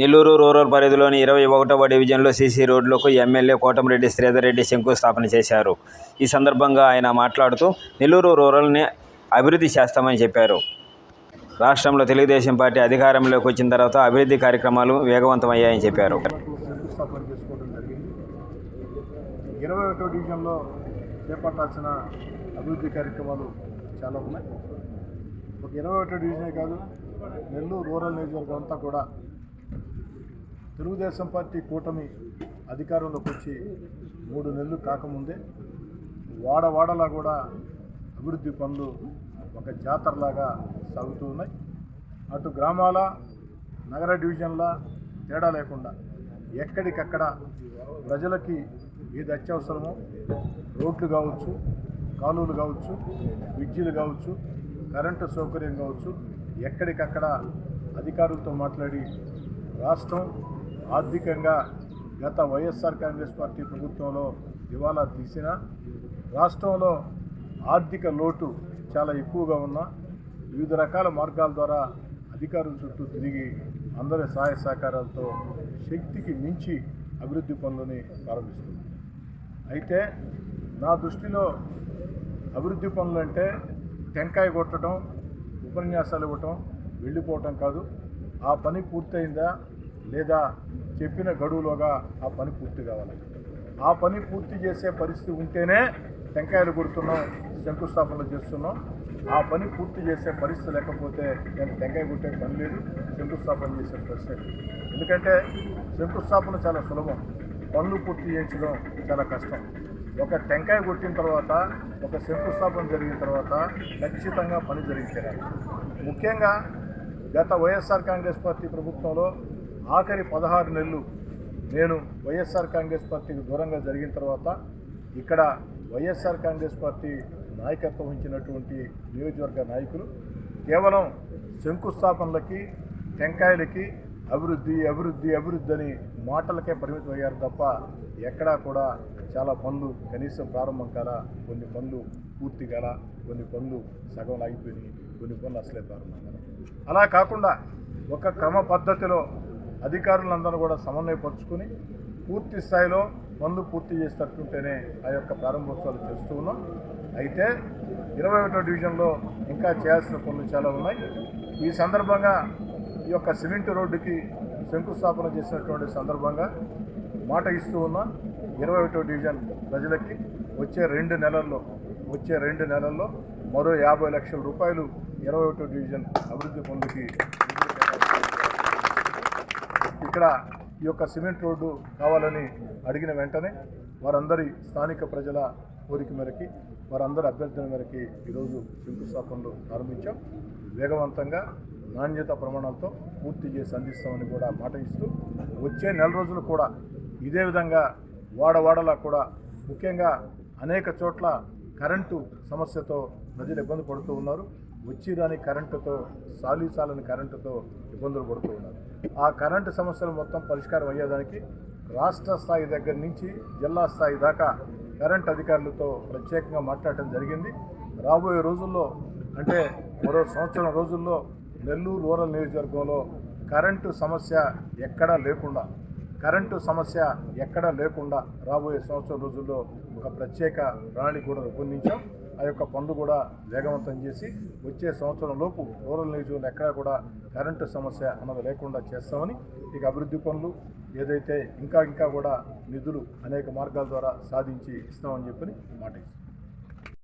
Nellore rural పరిధిలోని ఇరవై ఒకటవ డివిజన్లో సీసీ రోడ్లకు ఎమ్మెల్యే కోటమిరెడ్డి శ్రీధర్ రెడ్డి శంకుస్థాపన చేశారు. ఈ సందర్భంగా ఆయన మాట్లాడుతూ నెల్లూరు రూరల్ని అభివృద్ధి చేస్తామని చెప్పారు. రాష్ట్రంలో తెలుగుదేశం పార్టీ అధికారంలోకి వచ్చిన తర్వాత అభివృద్ధి కార్యక్రమాలు వేగవంతమయ్యాయని చెప్పారు. ఇరవై ఒకటో డివిజన్లో చేపట్టాల్సిన అభివృద్ధి కార్యక్రమాలు చాలా ఉన్నాయి. ఒక ఇరవై ఒకటో డివిజనే కాదు నెల్లూరు రూరల్ నియోజకవర్గం అంతా కూడా తెలుగుదేశం పార్టీ కూటమి అధికారంలోకి వచ్చి మూడు నెలలు కాకముందే వాడవాడలా కూడా అభివృద్ధి పనులు ఒక జాతరలాగా సాగుతూ ఉన్నాయి. అటు గ్రామాల నగర డివిజన్ల తేడా లేకుండా ఎక్కడికక్కడ ప్రజలకి ఏది అత్యవసరమో రోడ్లు కావచ్చు కాలువలు కావచ్చు విద్యులు కావచ్చు కరెంటు సౌకర్యం కావచ్చు ఎక్కడికక్కడ అధికారులతో మాట్లాడి రాష్ట్రం ఆర్థికంగా గత వైఎస్ఆర్ కాంగ్రెస్ పార్టీ ప్రభుత్వంలో దివాలా తీసిన రాష్ట్రంలో ఆర్థిక లోటు చాలా ఎక్కువగా ఉన్న వివిధ రకాల మార్గాల ద్వారా అధికారుల చుట్టూ తిరిగి అందరి సహాయ సహకారాలతో శక్తికి మించి అభివృద్ధి పనులని ప్రారంభిస్తుంది. అయితే నా దృష్టిలో అభివృద్ధి పనులు అంటే టెంకాయ కొట్టడం ఉపన్యాసాలు ఇవ్వటం వెళ్ళిపోవటం కాదు. ఆ పని పూర్తయిందా లేదా చెప్పిన గడువులోగా ఆ పని పూర్తి కావాలి. ఆ పని పూర్తి చేసే పరిస్థితి ఉంటేనే టెంకాయలు కొడుతున్నాం శంకుస్థాపనలు చేస్తున్నాం. ఆ పని పూర్తి చేసే పరిస్థితి లేకపోతే నేను టెంకాయ కొట్టే పని లేదు శంకుస్థాపన చేసే పరిస్థితి ఎందుకంటే శంకుస్థాపన చాలా సులభం. పనులు పూర్తి చేయించడం చాలా కష్టం. ఒక టెంకాయ కొట్టిన తర్వాత ఒక శంకుస్థాపన జరిగిన తర్వాత ఖచ్చితంగా పని జరిగించారు ముఖ్యంగా గత వైఎస్ఆర్ కాంగ్రెస్ పార్టీ ప్రభుత్వంలో ఆఖరి పదహారు నెలలు నేను వైఎస్ఆర్ కాంగ్రెస్ పార్టీకి దూరంగా జరిగిన తర్వాత ఇక్కడ వైఎస్ఆర్ కాంగ్రెస్ పార్టీ నాయకత్వం వహించినటువంటి నియోజకవర్గ నాయకులు కేవలం శంకుస్థాపనలకి టెంకాయలకి అభివృద్ధి అభివృద్ధి అభివృద్ధి అని మాటలకే పరిమితం అయ్యారు తప్ప ఎక్కడా కూడా చాలా పనులు కనీసం ప్రారంభం కాల కొన్ని పనులు పూర్తి కాల కొన్ని పనులు సగం ఆగిపోయినాయి కొన్ని పనులు అసలే ప్రారంభం కాల. అలా కాకుండా ఒక క్రమ పద్ధతిలో అధికారులందరూ కూడా సమన్వయపరుచుకుని పూర్తి స్థాయిలో పనులు పూర్తి చేసేటట్టుంటేనే ఆ యొక్క ప్రారంభోత్సవాలు చేస్తూ ఉన్నాం. అయితే ఇరవై ఒకటో డివిజన్లో ఇంకా చేయాల్సిన పనులు చాలా ఉన్నాయి. ఈ సందర్భంగా ఈ యొక్క సిమెంట్ రోడ్డుకి శంకుస్థాపన చేసినటువంటి సందర్భంగా మాట ఇస్తూ ఉన్నా. ఇరవై ఒకటో డివిజన్ ప్రజలకి వచ్చే రెండు నెలల్లో వచ్చే రెండు నెలల్లో మరో యాభై లక్షల రూపాయలు ఇరవై ఒకటో డివిజన్ అభివృద్ధి పనులకి ఇక్కడ ఈ యొక్క సిమెంట్ రోడ్డు కావాలని అడిగిన వెంటనే వారందరి స్థానిక ప్రజల కోరిక మేరకి వారందరి అభ్యర్థన మేరకి ఈరోజు శంకుస్థాపనలు ప్రారంభించాం. వేగవంతంగా నాణ్యత ప్రమాణాలతో పూర్తి చేసి అందిస్తామని కూడా మాట ఇస్తూ వచ్చే నెల రోజులు కూడా ఇదే విధంగా వాడవాడలా కూడా ముఖ్యంగా అనేక చోట్ల కరెంటు సమస్యతో ప్రజలు ఇబ్బంది పడుతూ ఉన్నారు. వచ్చి రాని కరెంటుతో సాలిసాలని కరెంటుతో ఇబ్బందులు పడుతూ ఉన్నారు. ఆ కరెంటు సమస్యలు మొత్తం పరిష్కారం అయ్యేదానికి రాష్ట్ర స్థాయి దగ్గర నుంచి జిల్లా స్థాయి దాకా కరెంట్ అధికారులతో ప్రత్యేకంగా మాట్లాడటం జరిగింది. రాబోయే రోజుల్లో అంటే మరో సంవత్సరం రోజుల్లో నెల్లూరు రూరల్ నియోజకవర్గంలో కరెంటు సమస్య ఎక్కడా లేకుండా కరెంటు సమస్య ఎక్కడా లేకుండా రాబోయే సంవత్సరం రోజుల్లో ఒక ప్రత్యేక ప్రణాళిక కూడా రూపొందించాం. ఆ యొక్క పనులు కూడా వేగవంతం చేసి వచ్చే సంవత్సరం లోపు రూరల్ నియోజకవర్గంలో ఎక్కడా కూడా కరెంటు సమస్య అన్నది లేకుండా చేస్తామని ఇక అభివృద్ధి పనులు ఏదైతే ఇంకా ఇంకా కూడా నిధులు అనేక మార్గాల ద్వారా సాధించి ఇస్తామని చెప్పని మాట ఇస్తాం